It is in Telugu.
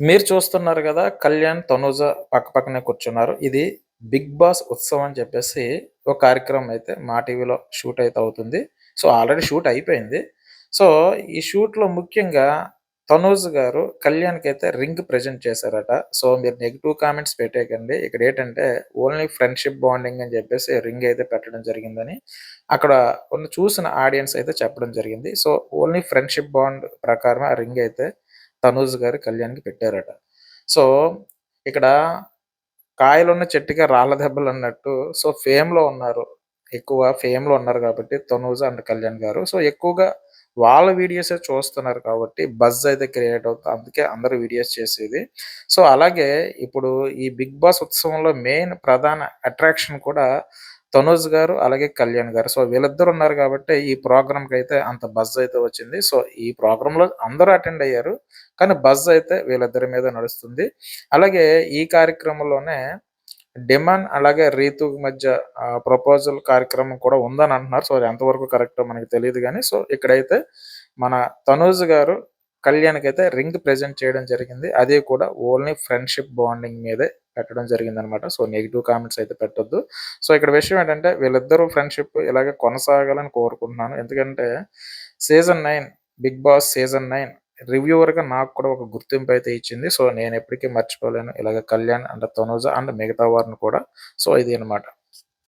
మీరు చూస్తున్నారు కదా కళ్యాణ్, తనూజ పక్కపక్కనే కూర్చున్నారు. ఇది 'బిగ్ బాస్' ఉత్సవం అని చెప్పేసి ఒక కార్యక్రమం అయితే మా టీవీలో షూట్ అయితే అవుతుంది. సో, ఆల్రెడీ షూట్ అయిపోయింది. సో, ఈ షూట్‌లో ముఖ్యంగా తనూజ్ గారు కళ్యాణ్‌కైతే రింగ్ ప్రజెంట్ చేశారట. సో, మీరు నెగిటివ్ కామెంట్స్ పెట్టేయకండి. ఇక్కడ ఏంటంటే ఓన్లీ ఫ్రెండ్‌షిప్ బాండింగ్ అని చెప్పేసి రింగ్ అయితే పెట్టడం జరిగిందని అక్కడ ఉన్న చూసిన ఆడియన్స్ అయితే చెప్పడం జరిగింది. సో, ఓన్లీ ఫ్రెండ్‌షిప్ బాండ్ ప్రకారం ఆ రింగ్ అయితే తనూజ్ గారు కళ్యాణ్‌కి పెట్టారట. సో, ఇక్కడ కాయలున్న చెట్టుగా రాళ్ళ దెబ్బలన్నట్టు సో, ఫేమ్‌లో ఉన్నారు. ఎక్కువ ఫేమ్‌లో ఉన్నారు కాబట్టి తనూజ్ అండ్ కళ్యాణ్ గారు. సో, ఎక్కువగా వాళ్ళ వీడియోసే చూస్తున్నారు కాబట్టి బజ్ అయితే క్రియేట్ అవుతుంది. అందుకే అందరు వీడియోస్ చేసేది. సో, అలాగే ఇప్పుడు ఈ 'బిగ్ బాస్' ఉత్సవంలో మెయిన్ ప్రధాన అట్రాక్షన్ కూడా తనుజ్ గారు, అలాగే కళ్యాణ్ గారు. సో, వీళ్ళిద్దరు ఉన్నారు కాబట్టి ఈ ప్రోగ్రామ్‌కైతే అంత బజ్ అయితే వచ్చింది. సో, ఈ ప్రోగ్రాంలో అందరూ అటెండ్ అయ్యారు. కానీ బజ్ అయితే వీళ్ళిద్దరి మీద నడుస్తుంది. అలాగే ఈ కార్యక్రమంలోనే డిమాన్ అలాగే రీతు మధ్య ప్రపోజల్ కార్యక్రమం కూడా ఉందని అంటున్నారు. సో, అది ఎంతవరకు కరెక్టో మనకి తెలియదు కానీ సో, ఇక్కడైతే మన తనూజ్ గారు కళ్యాణ్‌కైతే రింగ్ ప్రెజెంట్ చేయడం జరిగింది. అది కూడా ఓన్లీ ఫ్రెండ్‌షిప్ బాండింగ్ మీదే పెట్టడం జరిగింది అనమాట సో, నెగిటివ్ కామెంట్స్ అయితే పెట్టొద్దు. సో, ఇక్కడ విషయం ఏంటంటే వీళ్ళిద్దరూ ఫ్రెండ్‌షిప్ ఇలాగే కొనసాగాలని కోరుకుంటున్నాను. ఎందుకంటే season nine Big Boss season nine రివ్యూవర్‌గా నాకు కూడా ఒక గుర్తింపు అయితే ఇచ్చింది. సో, నేను ఎప్పటికీ మర్చిపోలేను. ఇలాగ కళ్యాణ్ అండ్ తనూజ అండ్ మిగతా వారిని కూడా. సో, ఇది అన్నమాట.